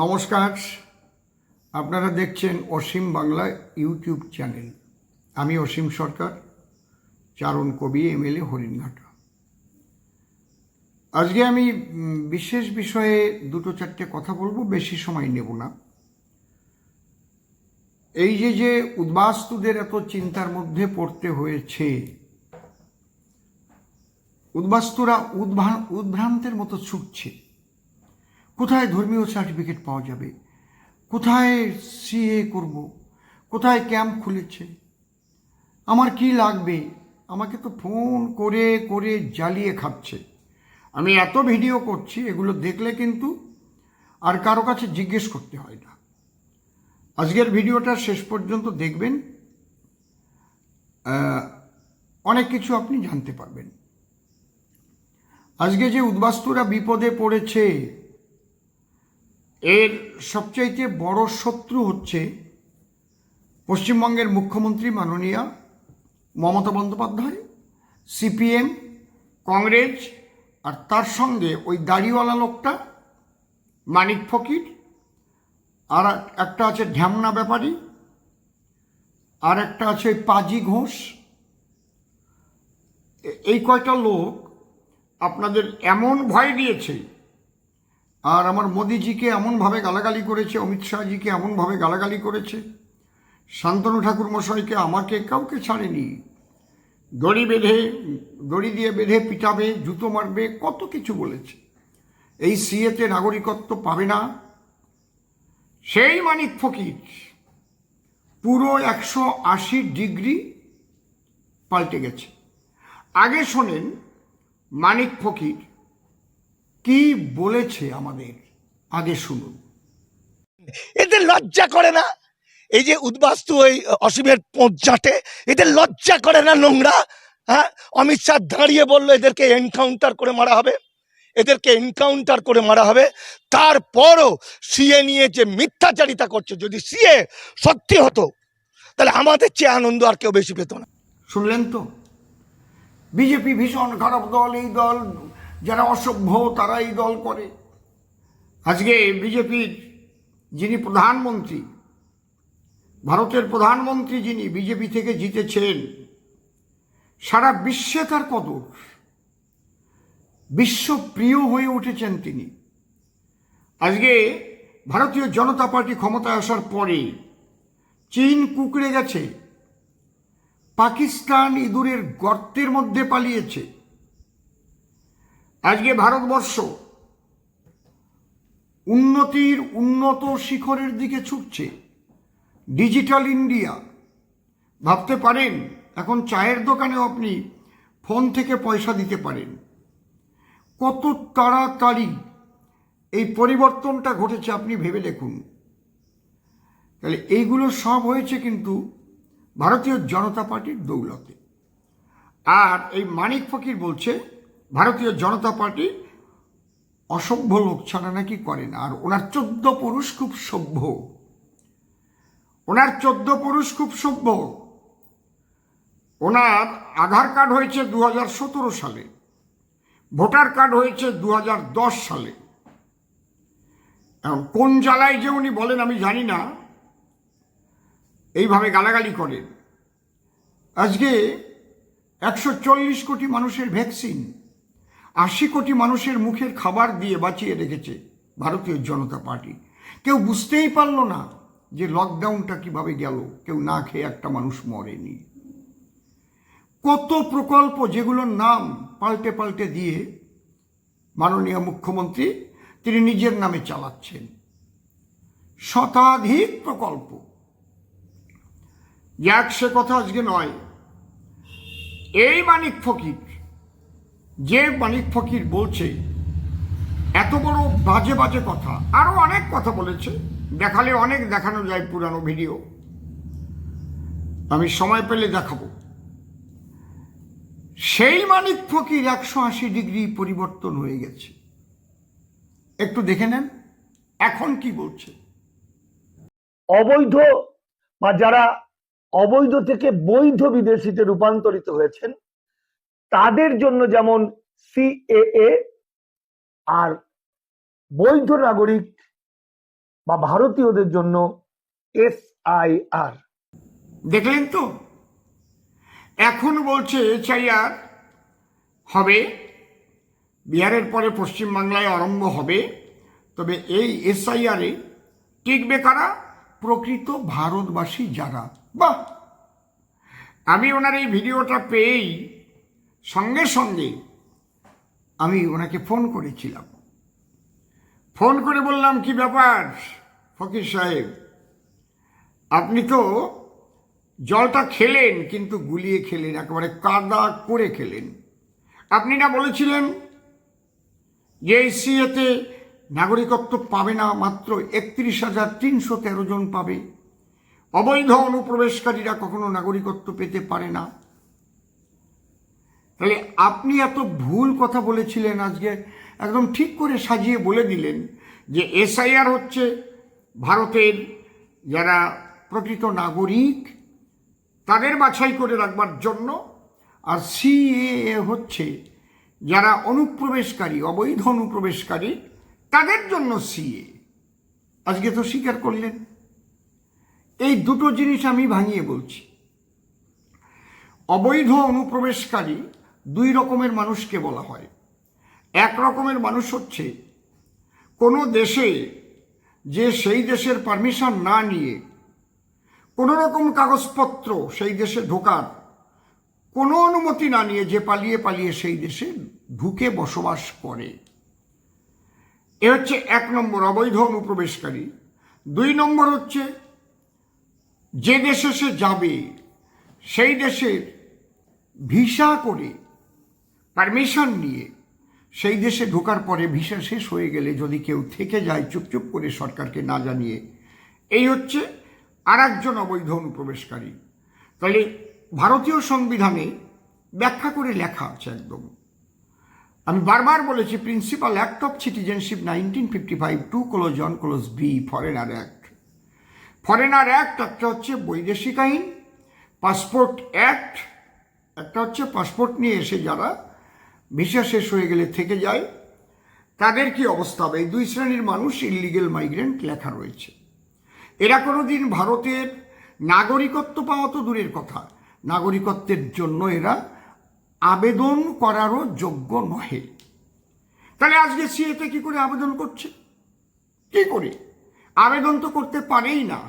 নমস্কার। আপনারা দেখছেন অসীম বাংলা ইউটিউব চ্যানেল। আমি অসীম সরকার, চারণ কবি এমএলএ হরিণঘাটা। আজকে আমি বিশেষ বিষয়ে দুটো চারটে কথা বলব, বেশি সময় নেব না। এই যে যে উদ্বাস্তুদের এত চিন্তার মধ্যে পড়তে হয়েছে, উদ্বাস্তুরা উদ্ভ্রা উদ্ভ্রান্তের মতো ছুটছে। কোথায় ধর্মীয় সার্টিফিকেট পাওয়া যাবে? কোথায় সিএ করব? কোথায় ক্যাম্প খুলেছে? আমার কি লাগবে? আমাকে তো ফোন করে করে জ্বালিয়ে খাচ্ছে। আমি এত ভিডিও করছি, এগুলো দেখলে কিন্তু আর কারও কাছে জিজ্ঞেস করতে হয় না। আজকের ভিডিওটা শেষ পর্যন্ত দেখবেন। অনেক কিছু আপনি জানতে পারবেন। আজকে যে উদ্বাস্তুরা বিপদে পড়েছে এর সবচাইতে বড় শত্রু হচ্ছে পশ্চিমবঙ্গের মুখ্যমন্ত্রী মাননীয়া মমতা বন্দ্যোপাধ্যায়, সিপিএম, কংগ্রেস আর তার সঙ্গে ওই দাড়িওয়ালা লোকটা মানিক ফকির আর একটা আছে ঢ্যামনা ব্যাপারী আর একটা আছে পাজি ঘোষ। এই কয়টা লোক আপনাদের এমন ভয় দিয়েছে আর আমার মোদিজিকে এমনভাবে গালাগালি করেছে, অমিত শাহজিকে এমনভাবে গালাগালি করেছে। শান্তনু ঠাকুর মশাইকে আমাকে কাউকে ছাড়েনি। দড়ি বেঁধে, দড়ি দিয়ে বেঁধে পিটাবে, জুতো মারবে, কত কিছু বলেছে। এই সিএতে নাগরিকত্ব পাবে না। সেই মানিক ফকির পুরো একশো আশি ডিগ্রি পাল্টে গেছে। আগে শোনেন মানিক ফকির কি বলেছে আমাদের? আগে শুনুন। এদের লজ্জা করে না? এই যে উদ্বাস্তু ওই অসীমের পঞ্চাটে এদের লজ্জা করে না নোংরা? হ্যাঁ? অমিত শাহ দাঁড়িয়ে বলল এদেরকে এনকাউন্টার করে মারা হবে। এদেরকে এনকাউন্টার করে মারা হবে। তারপরও সিএ নিয়ে যে মিথ্যাচারিতা করছে যদি সিএ সত্যি হতো তাহলে আমাদের চেয়ে আনন্দ আর কেউ বেশি পেত না। শুনলেন তো? বিজেপি ভীষণ খারাপ দল এই দল যারা অসভ্য তারা এই দল করে। আজকে বিজেপির যিনি প্রধানমন্ত্রী, ভারতের প্রধানমন্ত্রী যিনি বিজেপি থেকে জিতেছেন, সারা বিশ্বে তার কদর। বিশ্বপ্রিয় হয়ে উঠেছেন তিনি। আজকে ভারতীয় জনতা পার্টি ক্ষমতায় আসার পরে চীন কুকড়ে গেছে, পাকিস্তান ইঁদুরের গর্তের মধ্যে পালিয়েছে। আজকে ভারতবর্ষ উন্নতির উন্নত শিখরের দিকে ছুটছে। ডিজিটাল ইন্ডিয়া ভাবতে পারেন, এখন চায়ের দোকানেও আপনি ফোন থেকে পয়সা দিতে পারেন। কত তাড়াতাড়ি এই পরিবর্তনটা ঘটেছে আপনি ভেবে দেখুন। তাহলে এইগুলো সব হয়েছে কিন্তু ভারতীয় জনতা পার্টির দৌলতে। আর এই মানিক ফকির বলছে ভারতীয় জনতা পার্টি অসভ্য লোক ছাড়া নাকি করে না। আর ওনার চোদ্দ পুরুষ খুব সভ্য। ওনার চোদ্দ পুরুষ খুব সভ্য। ওনার আধার কার্ড হয়েছে দু হাজার সতেরো সালে। ভোটার কার্ড হয়েছে দু হাজার দশ সালে। কোন জ্বালায় যে উনি বলেন আমি জানি না। এইভাবে গালাগালি করেন। আজকে একশো চল্লিশ কোটি মানুষের ভ্যাকসিন। আশি কোটি মানুষের মুখের খাবার দিয়ে বাঁচিয়ে রেখেছে ভারতীয় জনতা পার্টি। কেউ বুঝতেই পারল না যে লকডাউনটা কীভাবে গেল। কেউ না খেয়ে একটা মানুষ মরেনি। কত প্রকল্প যেগুলোর নাম পাল্টে পাল্টে দিয়ে মাননীয় মুখ্যমন্ত্রী তিনি নিজের নামে চালাচ্ছেন। শতাধিক প্রকল্প। যাক সে কথা আজকে নয়। এই মানিক ফকির। যে মানিক ফকির বলছে, এত বড় বাজে বাজে কথা। আরও অনেক কথা বলেছে। দেখালে অনেক দেখানো যায় পুরানো ভিডিও। আমি সময় পেলে দেখাবো। সেই মানিক ফকির একশো আশি ডিগ্রি পরিবর্তন হয়ে গেছে। একটু দেখে নেন, এখন কি বলছে? অবৈধ বা যারা অবৈধ থেকে বৈধ বিদেশিতে রূপান্তরিত হয়েছেন তাদের জন্য যেমন সিএএ আর বৈধ নাগরিক বা ভারতীয়দের জন্য এস আই আর দেখলেন তো? এখন বলছে এচআইআর হবে, বিহারের পরে পশ্চিমবাংলায় আরম্ভ হবে, তবে এই এসআইআরে টিকবে কারা? প্রকৃত ভারতবাসী যারা। বাহ! আমি ওনার এই ভিডিওটা পেয়েই সঙ্গে সঙ্গে আমি ওনাকে ফোন করেছিলাম। ফোন করে বললাম, কি ব্যাপার ফকির সাহেব? আপনি তো জলটা খেলেন, কিন্তু গুলিয়ে খেলেন, একেবারে কাদা করে খেলেন। আপনি না বলেছিলেন যে এই সিএতে নাগরিকত্ব পাবে না, মাত্র একত্রিশ হাজার তিনশো তেরো জন পাবে। অবৈধ অনুপ্রবেশকারীরা কখনো নাগরিকত্ব পেতে পারে না। তাহলে আপনি এত ভুল কথা বলেছিলেন আজকে, একদম ঠিক করে সাজিয়ে বলে দিলেন যে এসআইআর হচ্ছে ভারতের যারা প্রকৃত নাগরিক, তাদের বাছাই করে রাখবার জন্য, আর সিএ হচ্ছে যারা অনুপ্রবেশকারী, অবৈধ অনুপ্রবেশকারী, তাদের জন্য সিএ। আজকে তো স্বীকার করলেন। এই দুটো জিনিস আমি ভাঙিয়ে বলছি। অবৈধ অনুপ্রবেশকারী দুই রকমের মানুষকে বলা হয়। এক রকমের মানুষ হচ্ছে, কোনো দেশে যে সেই দেশের পারমিশন না নিয়ে কোনো রকম কাগজপত্র সেই দেশে ঢোকার, কোনো অনুমতি না নিয়ে যে পালিয়ে পালিয়ে সেই দেশে ঢুকে বসবাস করে। এ হচ্ছে এক নম্বর অবৈধ অনুপ্রবেশকারী। দুই নম্বর হচ্ছে, যে দেশে সে যাবে, সেই দেশের ভিসা করে পারমিশন নিয়ে সেই দেশে ঢোকার পরে ভিসা শেষ হয়ে গেলে যদি কেউ থেকে যায় চুপচুপ করে সরকারকে না জানিয়ে, এই হচ্ছে আর একজন অবৈধ অনুপ্রবেশকারী। তাহলে ভারতীয় সংবিধানে ব্যাখ্যা করে লেখা আছে একদম। আমি বারবার বলেছি principal act of citizenship nineteen fifty five to clause on clause B foreigner act foreigner act একটা হচ্ছে বৈদেশিক আইন পাসপোর্ট অ্যাক্ট একটা হচ্ছে পাসপোর্ট নিয়ে এসে যারা ভিসা শেষ হয়ে গেলে থেকে যায়। তাদের কি অবস্থা? হবে এই দুই শ্রেণির মানুষ ইলিগেল মাইগ্রেন্ট লেখা রয়েছে। এরা কোনোদিন ভারতের নাগরিকত্ব পাওয়া তো দূরের কথা। নাগরিকত্বের জন্য এরা আবেদন করারও যোগ্য নহে। তাহলে আজকে সিএতে কি করে আবেদন করছে? কি করে? আবেদন তো করতে পারেই না।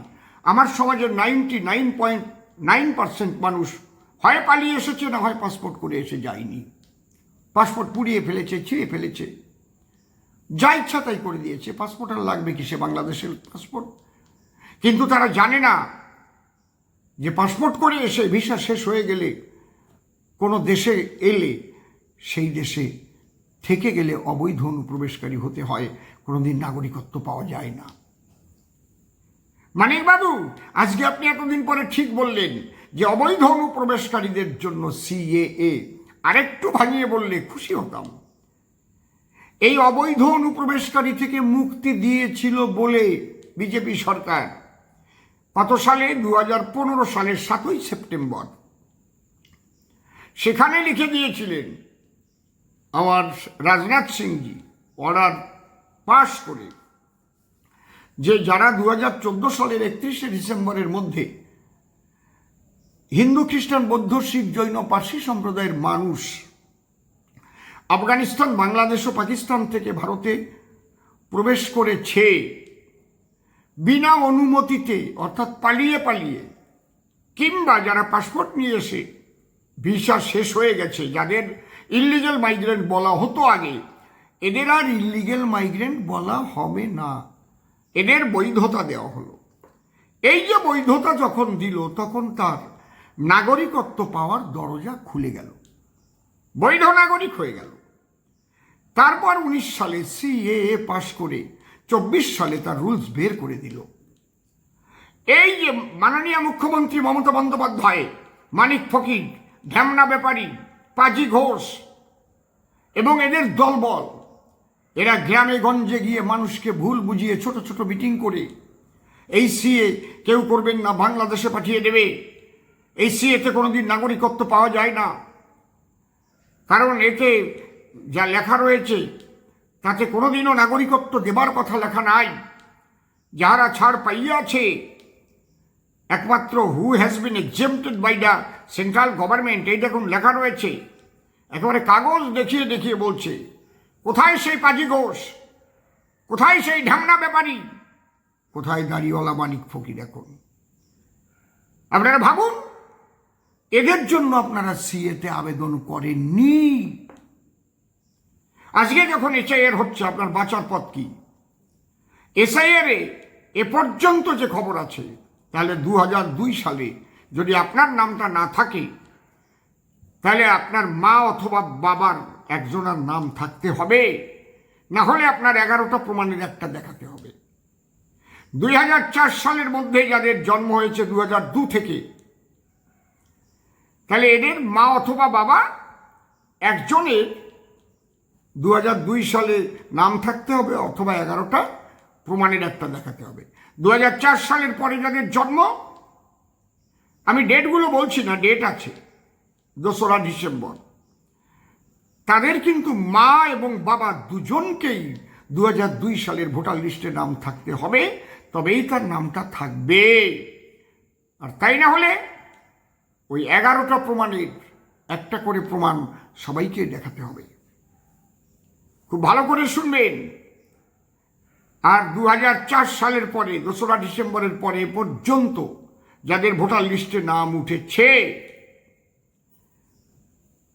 আমার সমাজের ninety nine point nine percent মানুষ হয় পালিয়ে এসেছে না হয় পাসপোর্ট করে এসে যায়নি। পাসপোর্ট পুড়িয়ে ফেলেছে, ছিঁড়ে ফেলেছে। যা ইচ্ছা তাই করে দিয়েছে। পাসপোর্ট আর লাগবে কি সে বাংলাদেশের পাসপোর্ট। কিন্তু তারা জানে না যে পাসপোর্ট করে এসে ভিসা শেষ হয়ে গেলে কোনো দেশে এলে সেই দেশে থেকে গেলে অবৈধ অনুপ্রবেশকারী হতে হয়। কোনোদিন নাগরিকত্ব পাওয়া যায় না। মানিক বাবু, আজকে আপনি এতদিন পরে ঠিক বললেন যে অবৈধ অনুপ্রবেশকারীদের জন্য সিএএ আরেকটু ভাঙিয়ে বললে খুশি হতাম। এই অবৈধ অনুপ্রবেশকারী থেকে মুক্তি দিয়েছিল বলে বিজেপি সরকার কত সালে দু হাজার পনেরো সালের সাতই সেপ্টেম্বর। সেখানে লিখে দিয়েছিলেন, আমার রাজনাথ সিংজি অর্ডার পাশ করে। যে যারা দু হাজার চোদ্দ সালের একত্রিশে ডিসেম্বরের মধ্যে হিন্দু, খ্রিস্টান, বৌদ্ধ, শিখ, জৈন, পার্সি সম্প্রদায়ের মানুষ আফগানিস্তান, বাংলাদেশ ও পাকিস্তান থেকে ভারতে প্রবেশ করেছে বিনা অনুমতিতে, অর্থাৎ পালিয়ে পালিয়ে, কিংবা যারা পাসপোর্ট নিয়ে এসে ভিসা শেষ হয়ে গেছে, যাদের ইলিগেল মাইগ্রেন্ট বলা হতো আগে, এদের আর ইলিগেল মাইগ্রেন্ট বলা হবে না। এদের বৈধতা দেওয়া হলো। এই যে বৈধতা যখন দিল, তখন তার নাগরিকত্ব পাওয়ার দরজা খুলে গেল। বৈধ নাগরিক হয়ে গেল। তারপর উনিশ সালে সিএএ পাশ করে চব্বিশ সালে তার রুলস বের করে দিল। এই যে মাননীয় মুখ্যমন্ত্রী মমতা বন্দ্যোপাধ্যায়, মানিক ফকির ঢ্যামনা ব্যাপারী, পাজি ঘোষ এবং এদের দলবল, এরা গ্রামে গঞ্জে গিয়ে মানুষকে ভুল বুঝিয়ে ছোট ছোট মিটিং করে, এই সিএ কেউ করবেন না, বাংলাদেশে পাঠিয়ে দেবে। এই সিএতে কোনোদিন নাগরিকত্ব পাওয়া যায় না। কারণ এতে যা লেখা রয়েছে, তাতে কোনোদিনও নাগরিকত্ব দেবার কথা লেখা নাই। যাহারা ছাড় পাইয়াছে, একমাত্র who has been exempted by the central government এই দেখুন লেখা রয়েছে। একেবারে কাগজ দেখিয়ে দেখিয়ে বলছে, কোথায় সেই পাজি ঘোষ? কোথায় সেই ঢামনা ব্যাপারী? কোথায় দাড়িওয়ালা মানিক ফকির এখন? আপনারা ভাবুন এদের জন্য আপনারা সিএতে আবেদন করেননি। আজকে যখন এসআইআর হচ্ছে, আপনার বাঁচার পথ কি? এসআইআর এ পর্যন্ত যে খবর আছে, তাহলে দু দুই সালে যদি আপনার নামটা না থাকে, তাহলে আপনার মা অথবা বাবার একজনের নাম থাকতে হবে। না হলে আপনার এগারোটা প্রমাণের একটা দেখাতে হবে। দুই হাজার চার সালের মধ্যে যাদের জন্ম হয়েছে দু থেকে তাহলে এদের মা অথবা বাবা একজনের দু দুই সালে নাম থাকতে হবে অথবা এগারোটা প্রমাণের একটা দেখাতে হবে। দু হাজার চার সালের পরে যাদের জন্ম, আমি ডেটগুলো বলছি না, ডেট আছে, দোসরা ডিসেম্বর। তাদের কিন্তু মা এবং বাবা দুজনকেই দু দুই সালের ভোটার লিস্টে নাম থাকতে হবে, তবেই তার নামটা থাকবে। আর তাই না হলে ওই এগারোটা প্রমাণের একটা করে প্রমাণ সবাইকে দেখাতে হবে। খুব ভালো করে শুনবেন। আর দু হাজার চার সালের পরে, দোসরা ডিসেম্বরের পরে পর্যন্ত যাদের ভোটার লিস্টে নাম উঠেছে,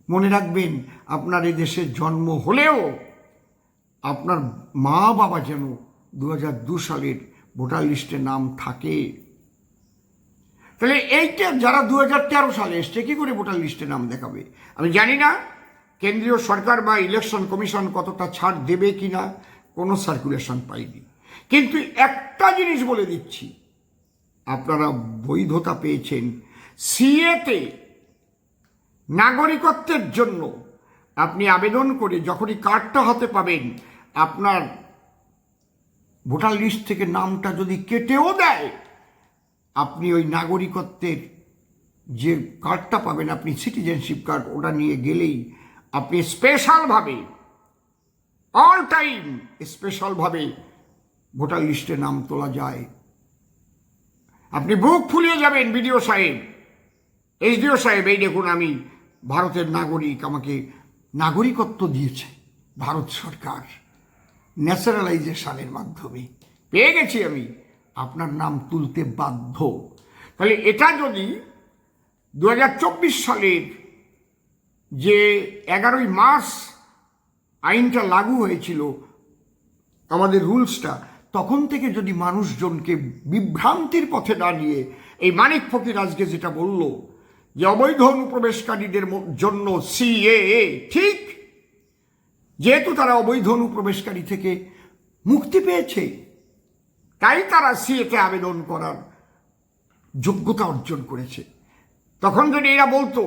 মনে রাখবেন আপনার এই দেশে জন্ম হলেও আপনার মা বাবা যেন দু সালের ভোটার লিস্টে নাম থাকে। তাহলে এইটা যারা দু হাজার তেরো সালে এসছে, কি করে ভোটার লিস্টে নাম দেখাবে? আমি জানি না কেন্দ্রীয় সরকার বা ইলেকশন কমিশন কতটা ছাড় দেবে কি না, কোনো সার্কুলেশন পাইনি। কিন্তু একটা জিনিস বলে দিচ্ছি, আপনারা বৈধতা পেয়েছেন। সিএতে নাগরিকত্বের জন্য আপনি আবেদন করে যখনই কার্ডটা হাতে পাবেন, আপনার ভোটার লিস্ট থেকে নামটা যদি কেটেও দেয় আপনি ওই নাগরিকত্বের যে কার্ডটা পাবেন, আপনি সিটিজেনশিপ কার্ড ওটা নিয়ে গেলেই আপনি স্পেশালভাবে অল টাইম স্পেশালভাবে ভোটার লিস্টে নাম তোলা যায়। আপনি বুক ফুলিয়ে যাবেন বিডিও সাহেব এইচডিও সাহেব, এই দেখুন আমি ভারতের নাগরিক, আমাকে নাগরিকত্ব দিয়েছে ভারত সরকার, ন্যাচারালাইজেশনের মাধ্যমে। পেয়ে গেছি আমি। আপনার নাম তুলতে বাধ্য। তাহলে এটা যদি দু হাজার চব্বিশ সালের যে এগারোই মার্চ আইনটা লাগু হয়েছিল, আমাদের রুলসটা, তখন থেকে যদি মানুষজনকে বিভ্রান্তির পথে দাঁড়িয়ে, এই মানিক ফকির আজকে যেটা বলল, যে অবৈধ অনুপ্রবেশকারীদের জন্য সিএএ ঠিক? যেহেতু তারা অবৈধ অনুপ্রবেশকারী থেকে মুক্তি পেয়েছে তাই তারা সিএতে আবেদন করার যোগ্যতা অর্জন করেছে। তখন যদি এরা বলতো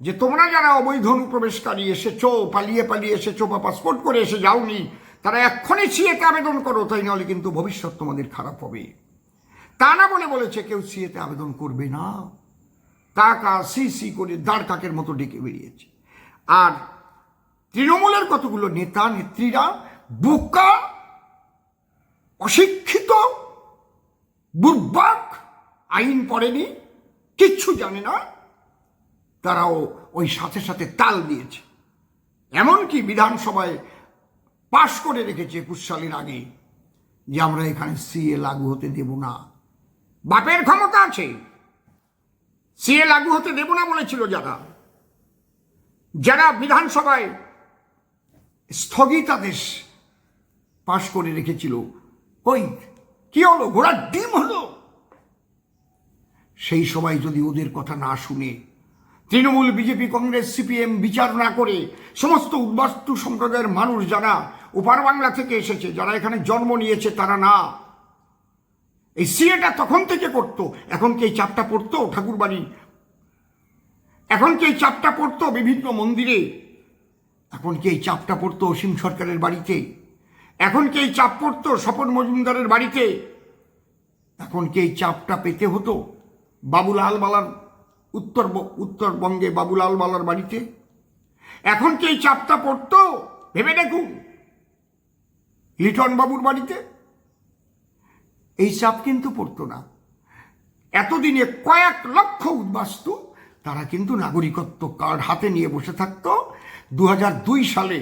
যে তোমরা যারা অবৈধ অনুপ্রবেশকারী এসেছ, পালিয়ে পালিয়ে এসেছ বা পাসপোর্ট করে এসে যাওনি, তারা এক্ষণে সিএতে আবেদন করো, তাই নাহলে কিন্তু ভবিষ্যৎ তোমাদের খারাপ হবে। তা না বলে বলেছে, কেউ সিএতে আবেদন করবে না। কাকা সি সি করে দাঁড় কাকের মতো ডেকে বেরিয়েছে। আর তৃণমূলের কতগুলো নেতা, নেত্রীরা বোকা অশিক্ষিত বুর্বাক আইন পড়েনি, কিচ্ছু জানে না। তারাও ওই সাথে সাথে তাল দিয়েছে। এমনকি বিধানসভায় পাশ করে রেখেছে একুশ সালের আগে যে আমরা এখানে সিএ লাগু হতে দেব না। বাপের ক্ষমতা আছে। সিএ লাগু হতে দেব না বলেছিল যারা। যারা বিধানসভায় স্থগিতাদেশ পাশ করে রেখেছিল ওই কি হলো? ঘোড়ার ডিম হলো? সেই সময় যদি ওদের কথা না শুনে তৃণমূল বিজেপি, কংগ্রেস, সিপিএম বিচার না করে সমস্ত উদ্বাস্তু সম্প্রদায়ের মানুষ যারা ওপার বাংলা থেকে এসেছে, যারা এখানে জন্ম নিয়েছে, তারা না। এই সিএটা তখন থেকে করতো। এখন কি এই চাপটা পড়তো ঠাকুরবাড়ি? এখন কি এই চাপটা পড়তো বিভিন্ন মন্দিরে? এখন কি এই চাপটা পড়তো অসীম সরকারের বাড়িতে? এখন কি এই চাপ পড়তো স্বপন মজুমদারের বাড়িতে? এখন কি এই চাপটা পেতে হতো বাবুলাল বালার উত্তর উত্তরবঙ্গে বাবুলাল বালার বাড়িতে? এখন কি এই চাপটা পড়তো? ভেবে দেখুন। লিটন বাবুর বাড়িতে? এই চাপ কিন্তু পড়তো না। এতদিনে কয়েক লক্ষ উদ্বাস্তু, তারা কিন্তু নাগরিকত্ব কার্ড হাতে নিয়ে বসে থাকতো। দু সালে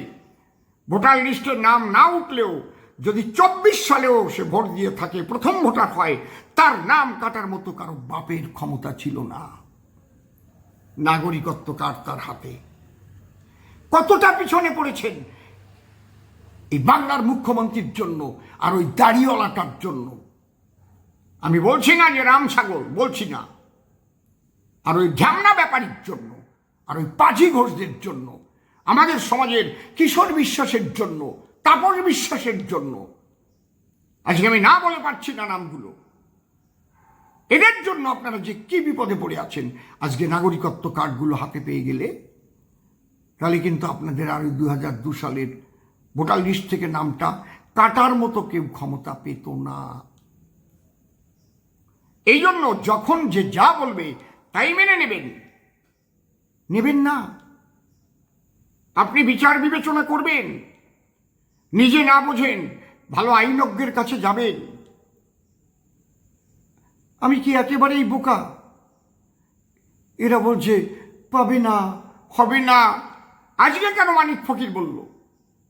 ভোটার লিস্টে নাম না উঠলেও যদি চব্বিশ সালেও সে ভোট দিয়ে থাকে, প্রথম ভোটার হয়, তার নাম কাটার মতো কারও বাপের ক্ষমতা ছিল না। নাগরিকত্ব কার তার হাতে? কতটা পিছনে পড়েছেন এই বাংলার মুখ্যমন্ত্রীর জন্য আর ওই দাড়িওয়ালাটার জন্য? আমি বলছি না যে রাম ছাগল, বলছি না। আর ওই ঝামনা ব্যাপারীর জন্য, আর ওই পাজি ঘোষদের জন্য আমাদের সমাজের কিশোর বিশ্বাসের জন্য, তাপস বিশ্বাসের জন্য। আজকে আমি না বলে পারছি না নামগুলো। এদের জন্য আপনারা যে কি বিপদে পড়ে আছেন, আজকে নাগরিকত্ব কার্ডগুলো হাতে পেয়ে গেলে, তাহলে কিন্তু আপনাদের আর দু হাজার দু সালের ভোটার লিস্ট থেকে নামটা কাটার মতো কেউ ক্ষমতা পেত না। এই জন্য যখন যে যা বলবে, তাই মেনে নেবেন। নেবেন না। আপনি বিচার বিবেচনা করবেন। নিজে না বোঝেন, ভালো আইনজ্ঞের কাছে যাবেন। আমি কি একেবারেই বোকা? এরা বলছে, পাবে না। হবে না। আজকে কেন মানিক ফকির বলল?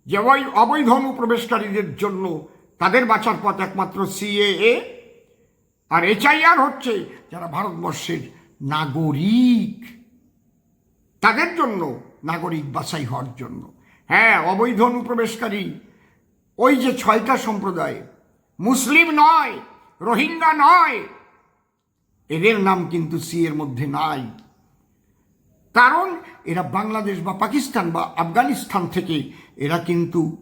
যে ওই অবৈধ অনুপ্রবেশকারীদের জন্য তাদের বাঁচার পথ একমাত্র সিএএ। আর এচআইআর হচ্ছে যারা ভারতবর্ষের নাগরিক। তাদের জন্য নাগরিক বাছাই হওয়ার জন্য। হ্যাঁ অবৈধ অনুপ্রবেশকারী, ওই যে ছয়টা সম্প্রদায়, মুসলিম নয়, রোহিঙ্গা নয়, এদের নাম কিন্তু সি এর মধ্যে নাই। কারণ এরা বাংলাদেশ বা পাকিস্তান বা আফগানিস্তান থেকে, এরা কিন্তু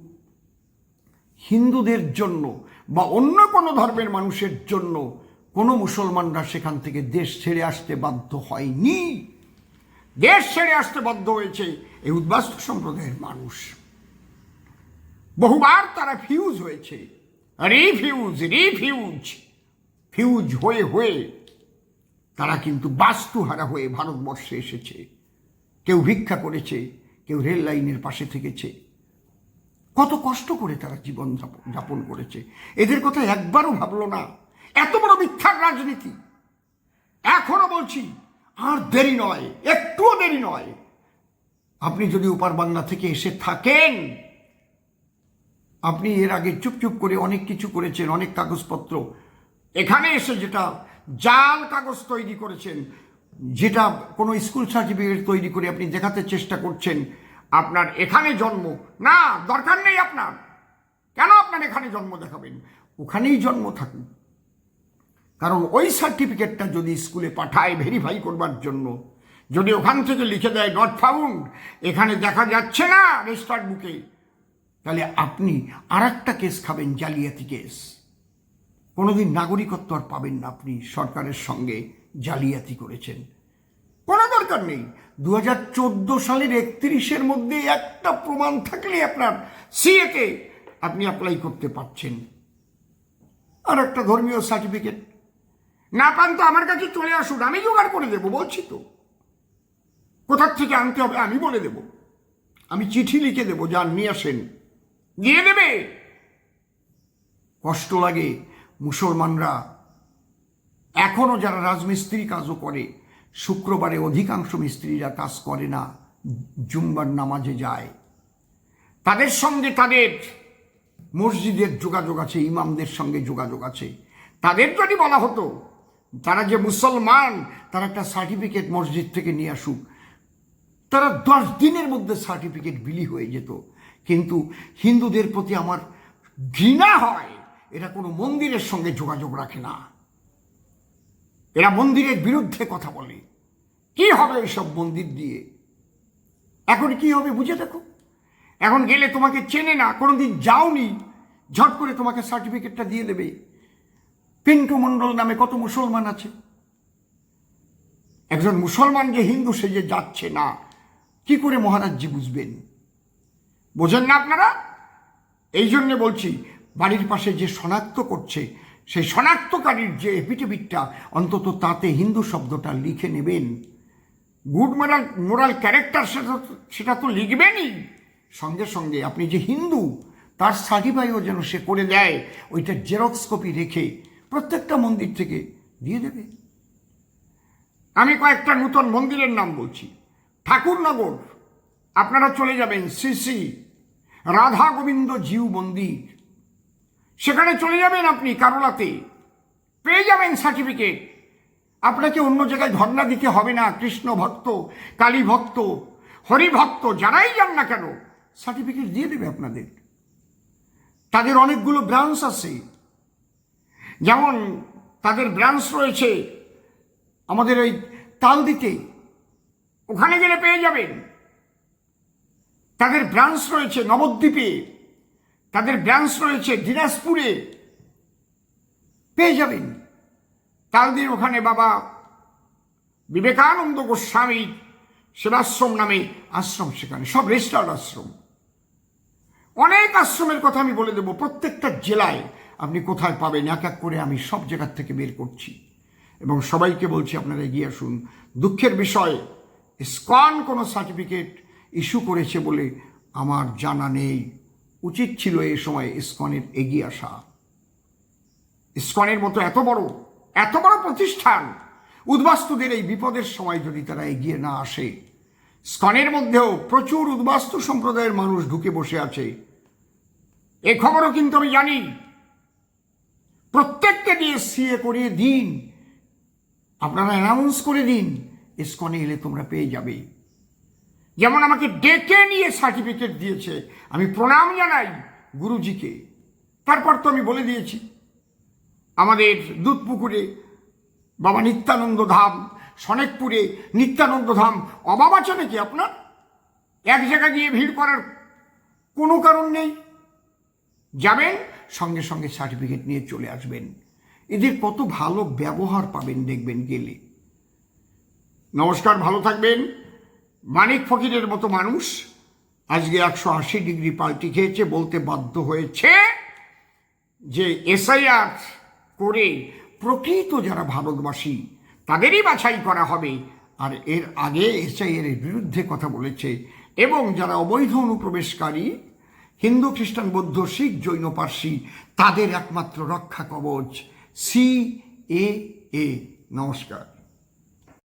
হিন্দুদের জন্য বা অন্য কোনো ধর্মের মানুষের জন্য কোনো মুসলমানরা সেখান থেকে দেশ ছেড়ে আসতে বাধ্য হয়নি। দেশ ছেড়ে আসতে বাধ্য হয়েছে এই উদ্বাস্তু সম্প্রদায়ের মানুষ। বহুবার তারা ফিউজ হয়েছে। রিফিউজ রিফিউজ ফিউজ হয়ে হয়ে তারা কিন্তু বাস্তুহারা হয়ে ভারতবর্ষে এসেছে। কেউ ভিক্ষা করেছে, কেউ রেল লাইনের পাশে থেকেছে। কত কষ্ট করে তারা জীবন যাপন- করেছে। এদের কথা একবারও ভাবলো না। এত বড় মিথ্যার রাজনীতি। এখনও বলছি আর দেরি নয়, একটুও দেরি নয়। আপনি যদি উপার বাংলা থেকে এসে থাকেন, আপনি এর আগে চুপ চুপ করে অনেক কিছু করেছেন, অনেক কাগজপত্র। এখানে এসে যেটা জাল কাগজ তৈরি করেছেন, যেটা কোনো স্কুল সার্টিফিকেট তৈরি করে আপনি দেখাতে চেষ্টা করছেন, আপনার এখানে জন্ম। না, দরকার নেই আপনার। কেন আপনার এখানে জন্ম দেখাবেন? ওখানেই জন্ম থাকুন কারণ ওই সার্টিফিকেটটা যদি স্কুলে পাঠায় ভেরিফাই করবার জন্য, যদি ওখান থেকে লিখে দেয় নট ফাউন্ড এখানে দেখা যাচ্ছে না রেজিস্টার্ড বুকে তাহলে আপনি আর একটা কেস খাবেন, জালিয়াতি কেস কোনোদিন নাগরিকত্ব আর পাবেন না আপনি, সরকারের সঙ্গে জালিয়াতি করেছেন। কোনো দরকার নেই। দু হাজার চোদ্দ সালের একত্রিশের মধ্যে একটা প্রমাণ থাকলে আপনার সিএতে আপনি অ্যাপ্লাই করতে পারছেন। আর একটা ধর্মীয় সার্টিফিকেট না পান তো আমার কাছে চলে আসুন, আমি জোগাড় করে দেবো, বলছি তো। কোথার থেকে আনতে হবে আমি বলে দেব। আমি চিঠি লিখে দেবো, যান, নিয়ে আসেন। দিয়ে দেবে। কষ্ট লাগে মুসলমানরা। এখনও যারা রাজমিস্ত্রি কাজও করে, শুক্রবারে অধিকাংশ মিস্ত্রিরা কাজ করে না জুম্বার নামাজে যায়। তাদের সঙ্গে তাদের মসজিদের যোগাযোগ আছে, ইমামদের সঙ্গে যোগাযোগ আছে। তাদের যদি বলা হতো তারা যে মুসলমান, তারা একটা সার্টিফিকেট মসজিদ থেকে নিয়ে আসুক। তারা দশ দিনের মধ্যে সার্টিফিকেট বিলি হয়ে যেত। কিন্তু হিন্দুদের প্রতি আমার ঘৃণা হয়, এরা কোনো মন্দিরের সঙ্গে যোগাযোগ রাখে না। এরা মন্দিরের বিরুদ্ধে কথা বলে। কি হবে এইসব মন্দির দিয়ে? এখন কি হবে বুঝে দেখো। এখন গেলে তোমাকে চেনে না, কোনোদিন যাওনি, ঝট করে তোমাকে সার্টিফিকেটটা দিয়ে দেবে। পিন্টু মণ্ডল নামে কত মুসলমান আছে? একজন মুসলমান যে হিন্দু, সে যে যাচ্ছে না, কি করে মহারাজজি বুঝবেন? বোঝেন না আপনারা? এই জন্যে বলছি, বাড়ির পাশে যে শনাক্ত করছে, সেই শনাক্তকারীর যে এপিটেবিটটা অন্তত তাতে হিন্দু শব্দটা লিখে নেবেন। গুড মোরাল মোরাল ক্যারেক্টার সেটা তো- সেটা তো লিখবেনই। সঙ্গে সঙ্গে আপনি যে হিন্দু, তার সার্টিফাইও যেন সে করে দেয়, ওইটা জেরক্স কপি রেখে প্রত্যেকটা মন্দির থেকে দিয়ে দেবে। আমি কয়েকটা নূতন মন্দিরের নাম বলছি। ঠাকুরনগর, আপনারা চলে যাবেন শ্রী শ্রী রাধা গোবিন্দ জিউ মন্দির। সেখানে চলে যাবেন আপনি কারোলাতে। পেয়ে যাবেন সার্টিফিকেট। আপনাকে অন্য জায়গায় ধর্ণা দিতে হবে না। কৃষ্ণ ভক্ত, কালী ভক্ত হরিভক্ত যারাই যান না কেন, সার্টিফিকেট দিয়ে দেবে আপনাদের। তাদের অনেকগুলো ব্রাঞ্চ আছে। যেমন তাদের ব্রাঞ্চ রয়েছে, আমাদের ওই তাল দিতে ওখানে গেলে পেয়ে যাবেন। তাদের ব্রাঞ্চ রয়েছে নবদ্বীপে, তাদের ব্রাঞ্চ রয়েছে দিনাজপুরে, পেয়ে যাবেন। তালদির ওখানে বাবা বিবেকানন্দ গোস্বামী সেবাশ্রম নামে আশ্রম সেখানে, সব রেজিস্টার্ড আশ্রম। অনেক আশ্রমের কথা আমি বলে দেবো, প্রত্যেকটা জেলায় আপনি কোথায় পাবেন? এক এক করে আমি সব জায়গার থেকে বের করছি। এবং সবাইকে বলছি, আপনারা এগিয়ে আসুন। দুঃখের বিষয় স্কন কোনো সার্টিফিকেট ইস্যু করেছে বলে আমার জানা নেই। উচিত ছিল এই সময় ইস্কনের এগিয়ে আসা। ইস্কনের মতো এত বড় এত বড় প্রতিষ্ঠান উদ্বাস্তুদের এই বিপদের সময় যদি তারা এগিয়ে না আসে স্কনের মধ্যেও প্রচুর উদ্বাস্তু সম্প্রদায়ের মানুষ ঢুকে বসে আছে। এ খবরও কিন্তু আমি জানি প্রত্যেককে দিয়ে সিএ করিয়ে দিন। আপনারা অ্যানাউন্স করে দিন, ইস্কনে এলে তোমরা পেয়ে যাবে। যেমন আমাকে ডেকে নিয়ে সার্টিফিকেট দিয়েছে, আমি প্রণাম জানাই গুরুজিকে। তারপর তো আমি বলে দিয়েছি, আমাদের দুধপুকুরে বাবা নিত্যানন্দ ধাম, সনেকপুরে নিত্যানন্দ ধাম অভাব আছে নাকি আপনার? এক জায়গায় গিয়ে ভিড় করার কোনো কারণ নেই। যাবেন সঙ্গে সঙ্গে সার্টিফিকেট নিয়ে চলে আসবেন। এদের কত ভালো ব্যবহার পাবেন দেখবেন গেলে। নমস্কার, ভালো থাকবেন। মানিক ফকিরের মতো মানুষ আজকে একশো আশি ডিগ্রি পাল্টি খেয়েছে, বলতে বাধ্য হয়েছে যে এসআইআর করে প্রকৃত যারা ভারতবাসী, তাদেরই বাছাই করা হবে। আর এর আগে এসআইআর বিরুদ্ধে কথা বলেছে এবং যারা অবৈধ অনুপ্রবেশকারী হিন্দু খ্রিস্টান বৌদ্ধ শিখ জৈন পার্সি তাদের একমাত্র রক্ষা কবচ সি এ এ। নমস্কার।